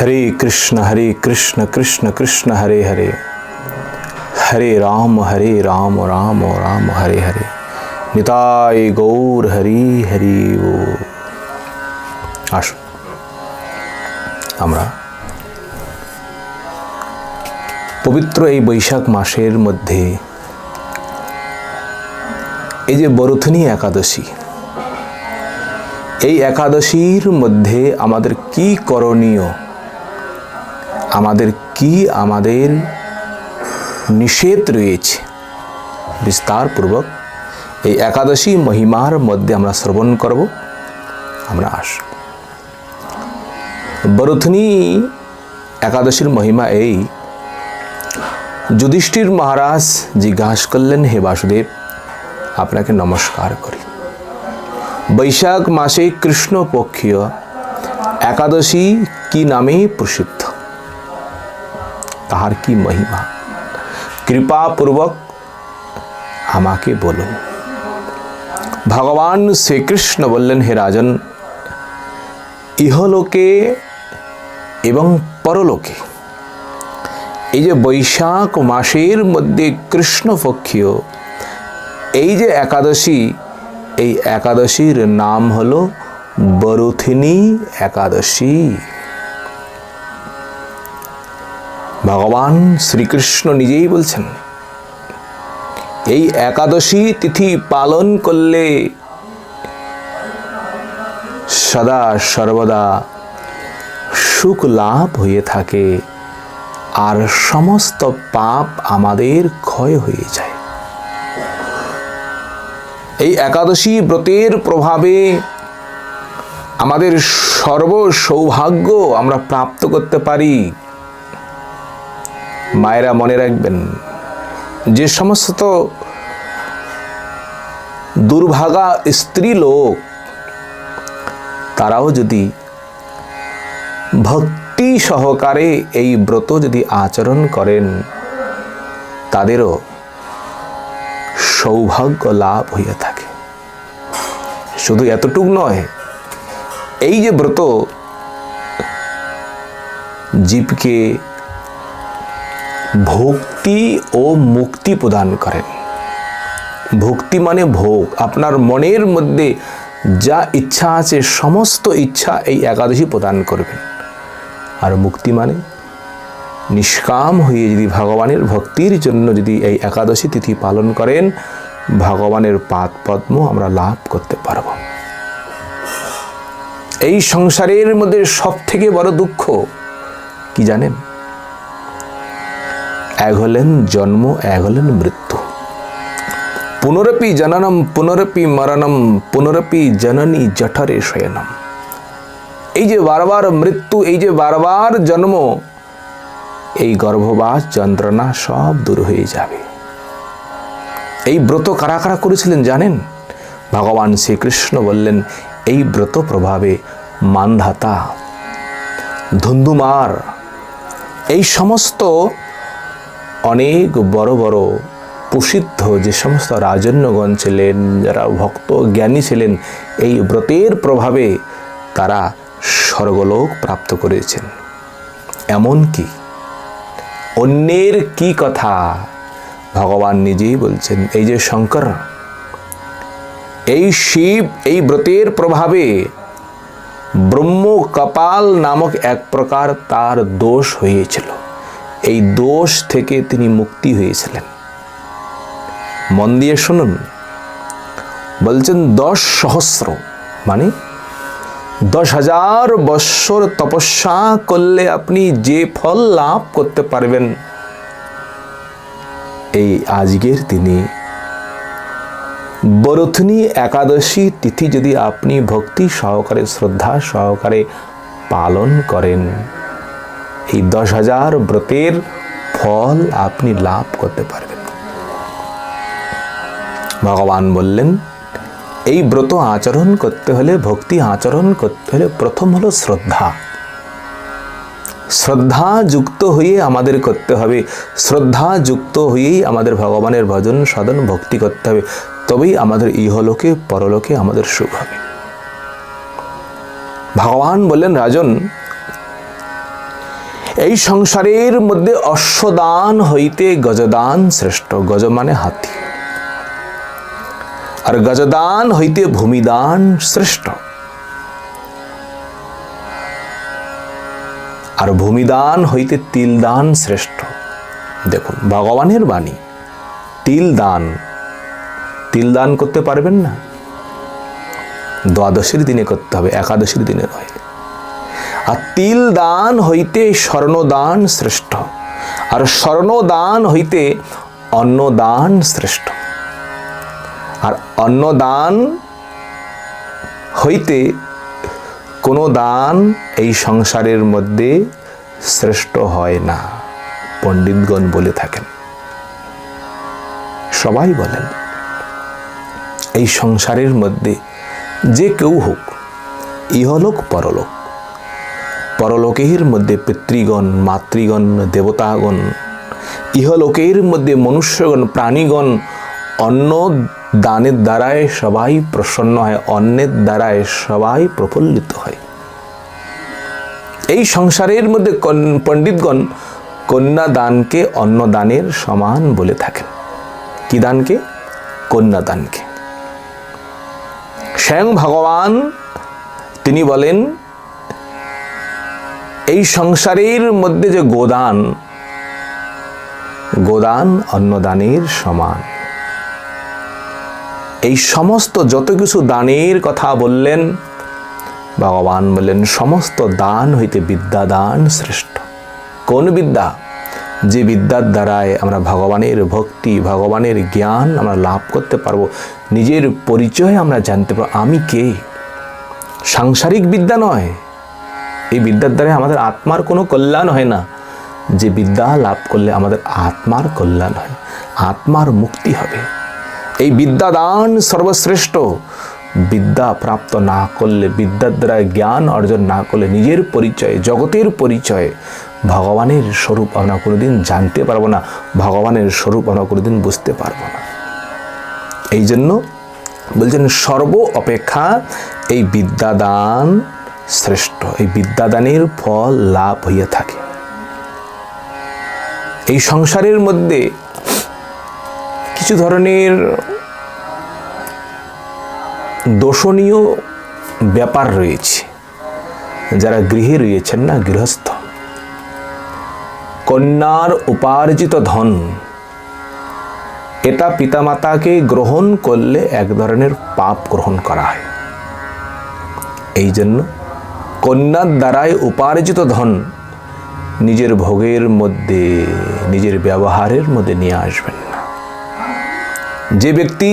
হরে কৃষ্ণ হরে কৃষ্ণ কৃষ্ণ কৃষ্ণ, হরে হরে। হরে রাম হরে রাম রাম রাম, হরে হরে। নিতাই গৌর, হরি হরি ও। আসুন। আমরা পবিত্র এই বৈশাখ মাসের মধ্যে এই যে বরুথনী একাদশী, এই একাদশীর মধ্যে আমাদের কি করণীয়? আমাদের কি আমাদের নিষেধ রয়েছে? বিস্তারপূর্বক এই একাদশী মহিমার মধ্যে আমরা শ্রবণ করব। আমরা আস। বরুথনী একাদশীর মহিমা এই। যুধিষ্ঠির মহারাজ জিজ্ঞাসা করলেন, হে বাসুদেব, আপনাকে নমস্কার করি। বৈশাখ মাসে কৃষ্ণপক্ষীয় একাদশী কি নামে প্রসিদ্ধ? তাহার কি মহিমা? কৃপাপূর্বক আমাকে বলুন ভগবান শ্রীকৃষ্ণ বললেন, হে রাজন, ইহলোকে এবং পরলোকে, এই যে বৈশাখ মাসের মধ্যে কৃষ্ণপক্ষীয়, এই যে একাদশী, এই একাদশীর নাম হলো বরুথিনী একাদশী। ভগবান শ্রীকৃষ্ণ নিজেই বলছেন, এই একাদশী তিথি পালন করলে সদা সর্বদা সুখ লাভ হয়ে থাকে আর সমস্ত পাপ আমাদের ক্ষয় হয়ে যায়। এই একাদশী ব্রতের প্রভাবে আমাদের সর্ব সৌভাগ্য আমরা প্রাপ্ত করতে পারি। মায়েরা মনে রাখবেন, যে সমস্ত দুর্ভাগা স্ত্রী লোক, তারাও যদি ভক্তি সহকারে এই ব্রত যদি আচরণ করেন, তাদেরও সৌভাগ্য লাভ হইয়া থাকে। শুধু এতটুক নয়, এই যে ব্রত জীবকে ভক্তি ও মুক্তি প্রদান করেন। ভক্তি মানে ভোগ। আপনার মনের মধ্যে যা ইচ্ছা আছে, সমস্ত ইচ্ছা এই একাদশী প্রদান করবেন। আর মুক্তি মানে নিষ্কাম হয়ে যদি ভগবানের ভক্তির জন্য যদি এই একাদশী তিথি পালন করেন, ভগবানের পাদ পদ্ম আমরা লাভ করতে পারব। এই সংসারের মধ্যে সব থেকে বড় দুঃখ কি জানেন? এক হলেন জন্ম, এক হলেন মৃত্যু। পুনরপি জননম, পুনরপি মরণম, পুনরপি জননী জঠরে শয়নম। এই যে বারবার মৃত্যু, এই যে বারবার জন্ম, এই গর্ভবাস যন্ত্রণা সব দূর হয়ে যাবে। এই ব্রত কারা কারা করেছিলেন জানেন? ভগবান শ্রীকৃষ্ণ বললেন, এই ব্রত প্রভাবে মানধাতা, ধুন্ধুমার, এই সমস্ত অনেক বড় বড় প্রসিদ্ধ যে সমস্ত রাজন্যগণ ছিলেন, যারা ভক্ত জ্ঞানী ছিলেন, এই ব্রতের প্রভাবে তারা স্বর্গলোক প্রাপ্ত করেছেন। এমনকি অন্যের কি কথা ভগবান নিজেই বলছেন, এই যে শঙ্কর, এই শিব এই ব্রতের প্রভাবে ব্রহ্ম কপাল নামক এক প্রকার তার দোষ হয়েছিল। এই দোষ থেকে তিনি মুক্তি হয়েছিলেন। মন দিয়ে শুনুন। বলছেন দশ সহস্র মানে দশ হাজার বৎসর তপস্যা করলে আপনি যে ফল লাভ করতে পারবেন। এই আজকের দিনে বরথনী একাদশী তিথি যদি আপনি ভক্তি সহকারে, শ্রদ্ধা সহকারে পালন করেন এই দশ হাজার ব্রতের ফল আপনি লাভ করতে পারবেন। ভগবান বললেন, এই ব্রত আচরণ করতে হলে, ভক্তি আচরণ করতে হলে প্রথম হলো শ্রদ্ধা। শ্রদ্ধা যুক্ত হয়ে আমাদের করতে হবে। শ্রদ্ধা যুক্ত হয়েই আমাদের ভগবানের ভজন সাধন ভক্তি করতে হবে। তবেই আমাদের ইহলোকে, পরলোকে আমাদের সুখ হবে। ভগবান বললেন, রাজন এই সংসারের মধ্যে অশ্বদান হইতে গজদান শ্রেষ্ঠ। গজ মানে হাতি। আর গজদান হইতে ভূমিদান শ্রেষ্ঠ। আর ভূমিদান হইতে তিলদান শ্রেষ্ঠ। দেখুন, ভগবানের বাণী তিল দান তিল দান করতে পারবেন না। দ্বাদশীর দিনে করতে হবে, একাদশীর দিনে নয়। আর তিল দান হইতে স্বর্ণদান শ্রেষ্ঠ, আর স্বর্ণদান হইতে অন্নদান শ্রেষ্ঠ। আর অন্নদান হইতে কোনো দান এই সংসারের মধ্যে শ্রেষ্ঠ হয় না, পণ্ডিতগণ বলে থাকেন। সবাই বলেন, এই সংসারের মধ্যে যে কেউ হোক, ইহলোক পরলোক পরলোকের মধ্যে পিতৃগণ, মাতৃগণ, দেবতাগণ ইহলোকের মধ্যে মনুষ্যগণ, প্রাণীগণ, অন্ন দানের দ্বারায় সবাই প্রসন্ন হয়, অন্নের দ্বারায় সবাই প্রফুল্লিত হয়। এই সংসারের মধ্যে পণ্ডিতগণ কন্যা দানকে অন্নদানের সমান বলে থাকেন। কি দানকে? কন্যা দানকে। স্বয়ং ভগবান তিনি বলেন এই সংসারের মধ্যে যে গোদান গোদান অন্নদানের সমান। এই সমস্ত যত কিছু দানের কথা বললেন, ভগবান বললেন, সমস্ত দান হইতে বিদ্যা দান শ্রেষ্ঠ। কোন বিদ্যা? যে বিদ্যার দ্বারায় আমরা ভগবানের ভক্তি, ভগবানের জ্ঞান আমরা লাভ করতে পারব, নিজের পরিচয় আমরা জানতে পারব। আমি কে? সাংসারিক বিদ্যা নয়। এই বিদ্যার দ্বারা আমাদের আত্মার কোনো কল্যাণ হয় না। যে বিদ্যা লাভ করলে আমাদের আত্মার কল্যাণ হয়, আত্মার মুক্তি হবে। এই বিদ্যাদান সর্বশ্রেষ্ঠ। বিদ্যা প্রাপ্ত না করলে, বিদ্যার দ্বারা জ্ঞান অর্জন না করলে নিজের পরিচয়, জগতের পরিচয় ভগবানের স্বরূপ আমরা কোনোদিন জানতে পারব না, ভগবানের স্বরূপ আমরা কোনোদিন বুঝতে পারব না। এই জন্য বলছেন সর্ব অপেক্ষা এই বিদ্যাদান শ্রেষ্ঠ। এই বিদ্যাদানের ফল লাভ হইয়া থাকে। এই সংসারের মধ্যে কিছু ধরনের দোষণীয় ব্যাপার রয়েছে। যারা গৃহে রয়েছেন না, গৃহস্থ। কন্যার উপার্জিত ধন, এটা পিতামাতাকে গ্রহণ করলে এক ধরনের পাপ গ্রহণ করা হয়। এই জন্য কন্যার দ্বারাই উপার্জিত ধন নিজের ভোগের মধ্যে, নিজের ব্যবহারের মধ্যে নিয়ে আসবেন না। যে ব্যক্তি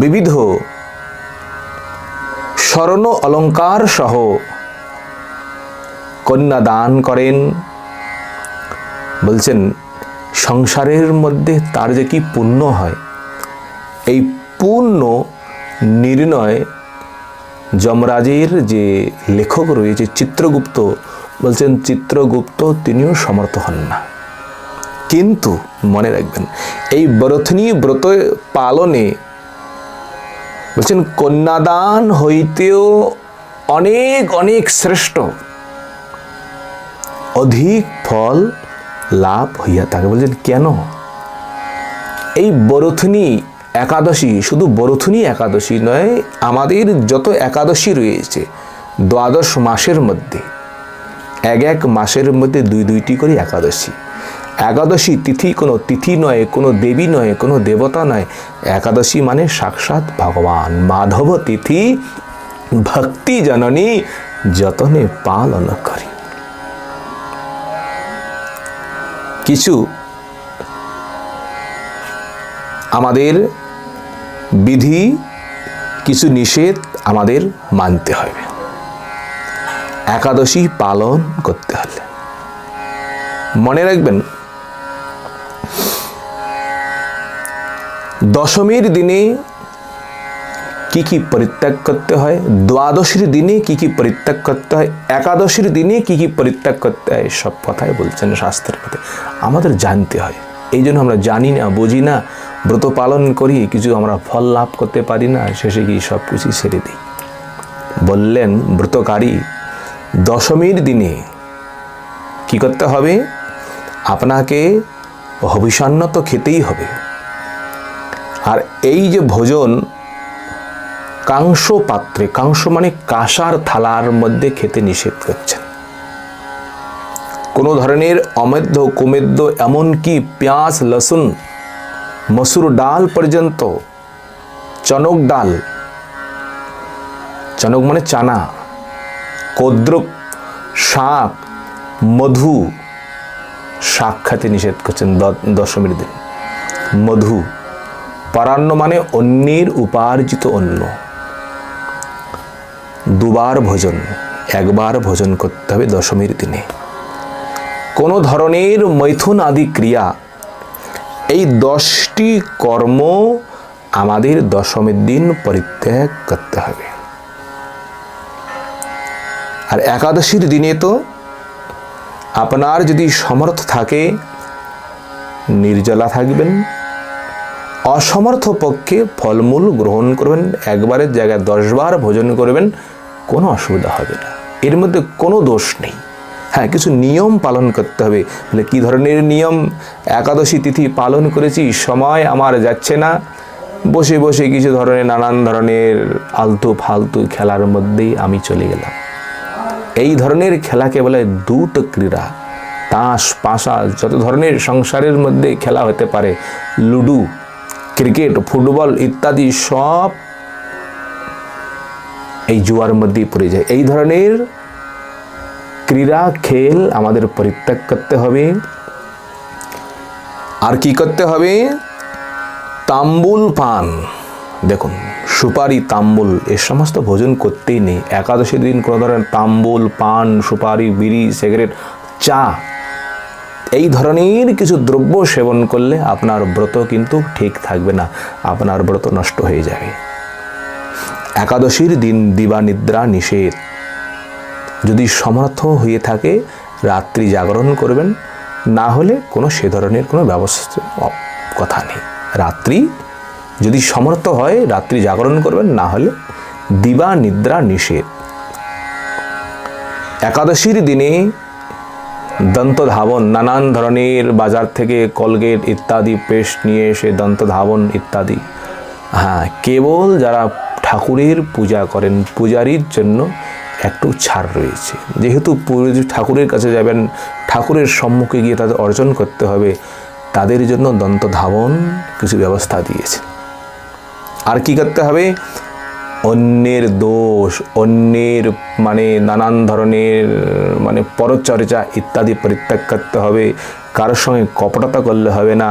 বিবিধ স্বর্ণ অলঙ্কার সহ কন্যা দান করেন, বলছেন, সংসারের মধ্যে তার যে কি পুণ্য হয়, এই পুণ্য নির্ণয় যমরাজের যে লেখক রয়েছে চিত্রগুপ্ত বলছেন, চিত্রগুপ্ত তিনিও সমর্থ হন না। কিন্তু মনে রাখবেন, এই ব্রথনী ব্রত পালনে বলছেন, কন্যাদান হইতেও অনেক অনেক শ্রেষ্ঠ। অধিক ফল লাভ হইয়া থাকে। বলছেন, কেন? এই বরথনী একাদশী শুধু বরথনী একাদশী নয়, আমাদের যত একাদশী রয়েছে, দ্বাদশ মাসের মধ্যে, এক এক মাসের মধ্যে দুই দুইটি করে একাদশী। একাদশী তিথি কোনো তিথি নয়, কোনো দেবী নয়, কোনো দেবতা নয়। একাদশী মানে সাক্ষাৎ ভগবান। মাধব তিথি ভক্তি জননী যতনে পালন করি। কিছু আমাদের বিধি, কিছু নিষেধ আমাদের মানতে হবে। একাদশী পালন করতে হলে। মনে রাখবেন, দশমীর দিনে কি কি পরিত্যাগ করতে হয়, দ্বাদশীর দিনে কি কি পরিত্যাগ করতে হয়, একাদশীর দিনে কি কি পরিত্যাগ করতে হয়, সব কথাই বলছেন শাস্ত্রের মধ্যে। আমাদের জানতে হয় এই জন্য আমরা জানি না, বুঝি না ব্রত পালন করি, কিছু আমরা ফল লাভ করতে পারি না, শেষে গিয়ে সব কিছুই ছেড়ে দিই। বললেন ব্রতকারী, দশমীর দিনে কি করতে হবে? আপনাকে হবিষান্ন তো খেতেই হবে। আর এই যে ভোজন কাংস পাত্রে কাংস মানে কাঁসার থালার মধ্যে খেতে নিষেধ করছেন। কোনো ধরনের অমেদ্য, কুমেদ্য, এমনকি পেঁয়াজ, লসুন মসুর ডাল পর্যন্ত। চনক ডাল। চনক মানে চানা। কদ্রক শাক, মধু। শাক খাতে নিষেধ করছেন দশমীর দিন। মধু। পরান্ন মানে অন্যের উপার্জিত অন্ন। দুবার ভোজন, একবার ভোজন করতে হবে দশমীর দিনে। কোনো ধরনের মৈথুন আদি ক্রিয়া এই দশটি কর্ম আমাদের দশমীর দিন পরিত্যাগ করতে হবে। আর একাদশীর দিনে তো আপনার যদি সমর্থ থাকে, নির্জলা থাকবেন, অসমর্থ পক্ষে ফলমূল গ্রহণ করবেন, একবারের জায়গায় দশবার ভোজন করবেন, কোনো অসুবিধা হবে না। এর মধ্যে কোনো দোষ নেই। হ্যাঁ কিছু নিয়ম পালন করতে হবে। বলে কী ধরনের নিয়ম? একাদশী তিথি পালন করেছি, সময় আমার যাচ্ছে না। বসে বসে কিছু ধরনের, নানান ধরনের আলতু ফালতু খেলার মধ্যেই আমি চলে গেলাম। এই ধরনের খেলাকে বলে দুট ক্রীড়া। তাস, পাশা, যত ধরনের সংসারের মধ্যে খেলা হতে পারে, লুডু, ক্রিকেট, ফুটবল ইত্যাদি সব এই জুয়ার মধ্যেই পড়ে যায়। এই ধরনের ক্রীড়া, খেল আমাদের পরিত্যাগ করতে হবে। আর কি করতে হবে? তাম্বুল পান। দেখুন, সুপারি, তাম্বুল, এ সমস্ত ভোজন করতেই নেই। একাদশীর দিন কোনো ধরনের তাম্বুল, পান, সুপারি, বিড়ি, সিগারেট, চা, এই ধরনের কিছু দ্রব্য সেবন করলে আপনার ব্রত কিন্তু ঠিক থাকবে না। আপনার ব্রত নষ্ট হয়ে যাবে। একাদশীর দিন দিবা নিদ্রা নিষেধ। যদি সমর্থ হয়ে থাকে, রাত্রি জাগরণ করবেন, না হলে কোনো সে ধরনের কোনো ব্যবস্থা কথা নেই। রাত্রি, যদি সমর্থ হয়, রাত্রি জাগরণ করবেন, না হলে দিবা নিদ্রা নিষেধ। একাদশীর দিনে দন্ত ধাবন নানান ধরনের বাজার থেকে কলগেট ইত্যাদি, পেস্ট নিয়ে এসে দন্ত ধাবন ইত্যাদি। হ্যাঁ কেবল যারা ঠাকুরের পূজা করেন, পূজারীর জন্য একটু ছাড় রয়েছে। যেহেতু ঠাকুরের কাছে যাবেন, ঠাকুরের সম্মুখে গিয়ে তাদের অর্জন করতে হবে, তাদের জন্য দন্ত ধাবন কিছু ব্যবস্থা দিয়েছে। আর কি করতে হবে? অন্যের দোষ, অন্যের মানে নানান ধরনের মানে পরচর্চা ইত্যাদি পরিত্যাগ করতে হবে। কারোর সঙ্গে কপটতা করলে হবে না,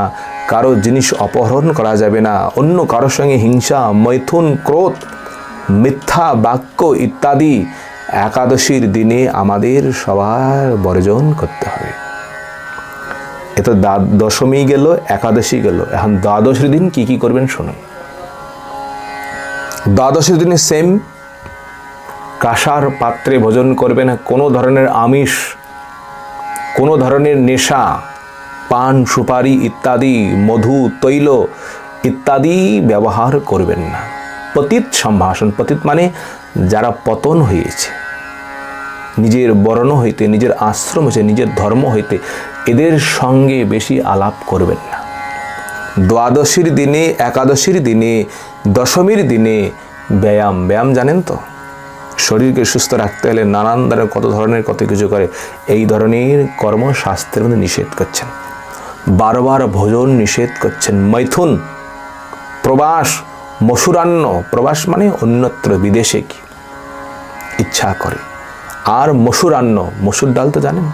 কারও জিনিস অপহরণ করা যাবে না, অন্য কারোর সঙ্গে হিংসা, মৈথুন, ক্রোধ, মিথ্যা, বাক্য ইত্যাদি একাদশীর দিনে আমাদের সবার বর্জন করতে হবে। এ তো দশমী গেল, একাদশী গেল। এখন দ্বাদশীর দিন কি কি করবেন শুনুন। দ্বাদশীর দিনে সেম কাঁসার পাত্রে ভোজন করবে না কোনো ধরনের আমিষ, কোনো ধরনের নেশা, পান, সুপারি ইত্যাদি, মধু, তৈল ইত্যাদি ব্যবহার করবেন না। পতিত সম্ভাষণ, পতিত মানে যারা পতন হয়েছে, নিজের বর্ণ হইতে, নিজের আশ্রম হইতে, নিজের ধর্ম হইতে এদের সঙ্গে বেশি আলাপ করবেন না। দ্বাদশীর দিনে, একাদশীর দিনে, দশমীর দিনে ব্যায়াম। ব্যায়াম জানেন তো? শরীরকে সুস্থ রাখতে হলে নানান ধরনের কত ধরনের কত কিছু করে। এই ধরনের কর্ম শাস্ত্রের মধ্যে নিষেধ করছেন। বারবার ভোজন নিষেধ করছেন। মৈথুন, প্রবাস মসুরান্ন প্রবাস মানে অন্যত্র বিদেশে কি? ইচ্ছা করে। আর মসুরান্ন মসুর ডাল তো জানেন?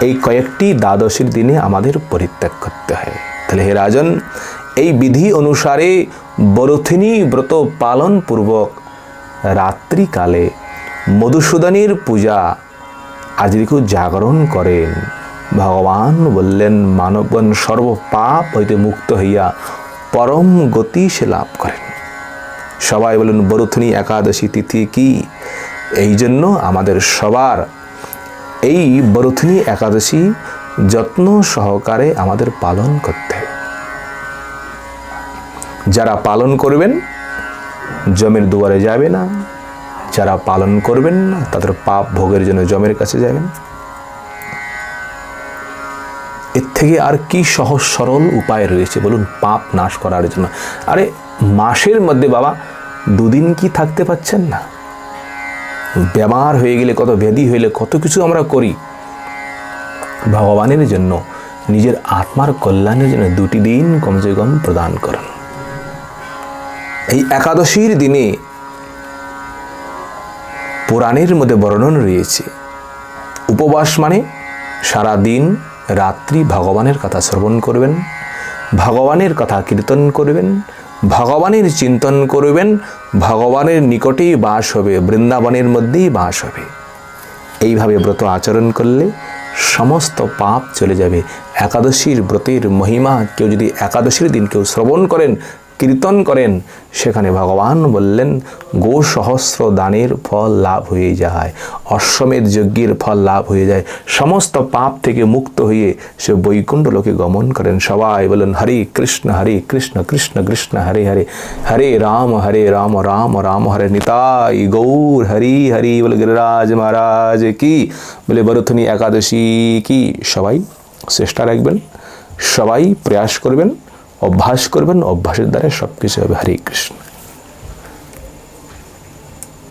এই কয়েকটি দ্বাদশীর দিনে আমাদের পরিত্যাগ করতে হয়। তাহলে হে রাজন, এই বিধি অনুসারে বরথিনী ব্রত পালন পূর্বক রাত্রিকালে মধুসূদনের পূজা আজরিকু জাগরণ করেন। ভগবান বললেন, মানবগণ সর্বপাপ হইতে মুক্ত হইয়া পরম গতি সে লাভ করেন। সবাই বলেন, বরুথনী একাদশী তিথি কি? এই জন্য আমাদের সবার এই বরুথনী একাদশী যত্ন সহকারে আমাদের পালন করতে যারা পালন করবেন, জমের দুয়ারে যাবে না। যারা পালন করবেন না, তাদের পাপ ভোগের জন্য জমের কাছে যাবেন। থেকে আর কি সহজ সরল উপায় রয়েছে? বলুন, পাপ নাশ করার জন্য। আরে, মাসের মধ্যে বাবা, দুদিন কি থাকতে পাচ্ছেন না? বেমার হয়ে গেলে, কত ব্যাধি হইলে, কত কিছু আমরা করি। ভগবানের জন্য, নিজের আত্মার কল্যাণের জন্য দুটি দিন কমসে কম প্রদান করেন। এই একাদশীর দিনে পুরাণের মধ্যে বর্ণন রয়েছে, উপবাস মানে সারা দিন রাত্রি ভগবানের কথা শ্রবণ করবেন, ভগবানের কথা কীর্তন করবেন, ভগবানের চিন্তন করবেন, ভগবানের নিকটেই বাস হবে, বৃন্দাবনের মধ্যেই বাস হবে। এইভাবে ব্রত আচরণ করলে সমস্ত পাপ চলে যাবে। একাদশীর ব্রতের মহিমা কেউ যদি একাদশীর দিন কেউ শ্রবণ করেন কীর্তন করেন, সেখানে ভগবান বললেন, গো সহস্র দানের ফল লাভ হয়ে যায়, অশ্বমেধ যজ্ঞের ফল লাভ হয়ে যায়, সমস্ত পাপ থেকে মুক্ত হয়ে সে বৈকুণ্ঠ লোকে গমন করেন, সবাই বলেন হরে কৃষ্ণ হরে কৃষ্ণ কৃষ্ণ কৃষ্ণ, হরে হরে হরে রাম হরে রাম রাম রাম, হরে নিতাই গৌর, হরি হরি, বলে গিরিরাজ মহারাজ কি, বলে বরথনী একাদশী কি? সবাই চেষ্টা রাখবেন, সবাই প্রয়াস করবেন অভ্যাস করবেন অভ্যাসের দ্বারা সবকিছু হবে। হরে কৃষ্ণ।